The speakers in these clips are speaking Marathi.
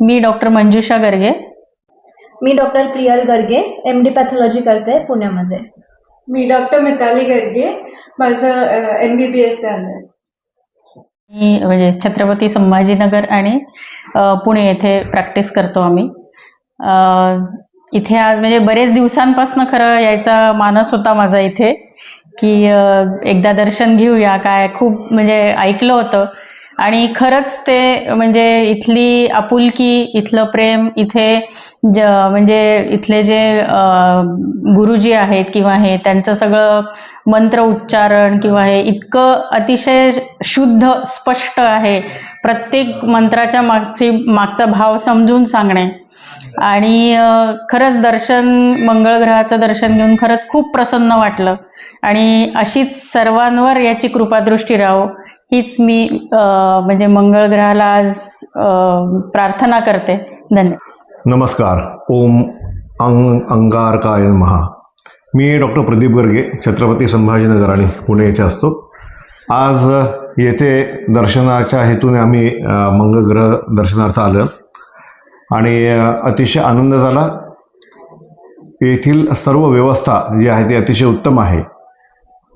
मी डॉक्टर मंजुषा गर्गे. मी doctor Priyal Garge M D pathology करते पुण्यामध्ये. मी डॉक्टर मिताली गर्गे माझं एम बी बी एस झालं मी म्हणजे छत्रपती संभाजीनगर आणि अ, पुणे येथे प्रॅक्टिस करतो आम्ही. अ, इथे आज म्हणजे बरेच दिवसांपासून खरं यायचा मानस होता माझा इथे की अ, एकदा दर्शन घेऊया काय खूप म्हणजे ऐकलं होतं. आणि खरंच ते म्हणजे इथली आपुलकी इथलं प्रेम इथे ज म्हणजे इथले जे गुरुजी आहेत किंवा हे त्यांचं सगळं मंत्र उच्चारण किंवा हे इतकं अतिशय शुद्ध स्पष्ट आहे. प्रत्येक मंत्राच्या मागची मागचा भाव समजून सांगणे. आणि खरंच दर्शन मंगळग्रहाचं दर्शन घेऊन खरंच खूप प्रसन्न वाटलं. आणि अशीच सर्वांवर याची कृपादृष्टी राहो. हीच मी म्हणजे मंगळ ग्रहाला आज प्रार्थना करते. धन्यवाद नमस्कार. ओम अंग अंगारकाय महा. मी डॉक्टर प्रदीप गर्गे छत्रपती संभाजीनगर आणि पुणे येथे असतो. आज येथे दर्शनाच्या हेतूने आम्ही मंगळग्रह दर्शनार्थ आलो. आणि अतिशय आनंद झाला. येथील सर्व व्यवस्था जी आहे ती अतिशय उत्तम आहे.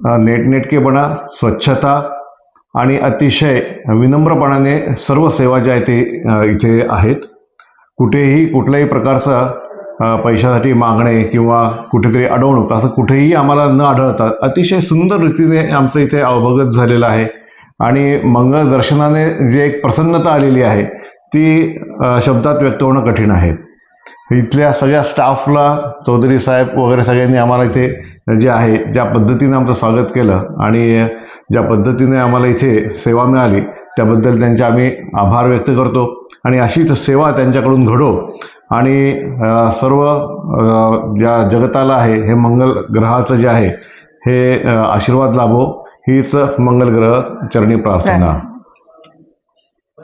नेटनेटकेपणा स्वच्छता आणि अतिशय विनम्रपणाने सर्व सेवा ज्या आहेत ते इथे आहेत कुठेही कुठल्याही प्रकारचा पैशासाठी मागणे किंवा कुठेतरी अडवणूक असं कुठेही आम्हाला न आढळता अतिशय सुंदर रीतीने आमचं इथे अवभगत झालेलं आहे. आणि मंगळ दर्शनाने जी एक प्रसन्नता आलेली आहे ती शब्दात व्यक्त होणं कठीण आहे. इथल्या सगळ्या स्टाफला चौधरी साहेब वगैरे सगळ्यांनी आम्हाला इथे जे आहे ज्या पद्धतीने आमचं स्वागत केलं आणि ज्या पद्धतीने आम्हाला इथे सेवा मिळाली त्याबद्दल त्यांचे आम्ही आभार व्यक्त करतो. आणि अशीच सेवा त्यांच्याकडून घडो. आणि सर्व ज्या जगताला आहे हे मंगल ग्रहाचं जे आहे हे आशीर्वाद लाभो. हीच मंगल ग्रह चरणी प्रार्थना.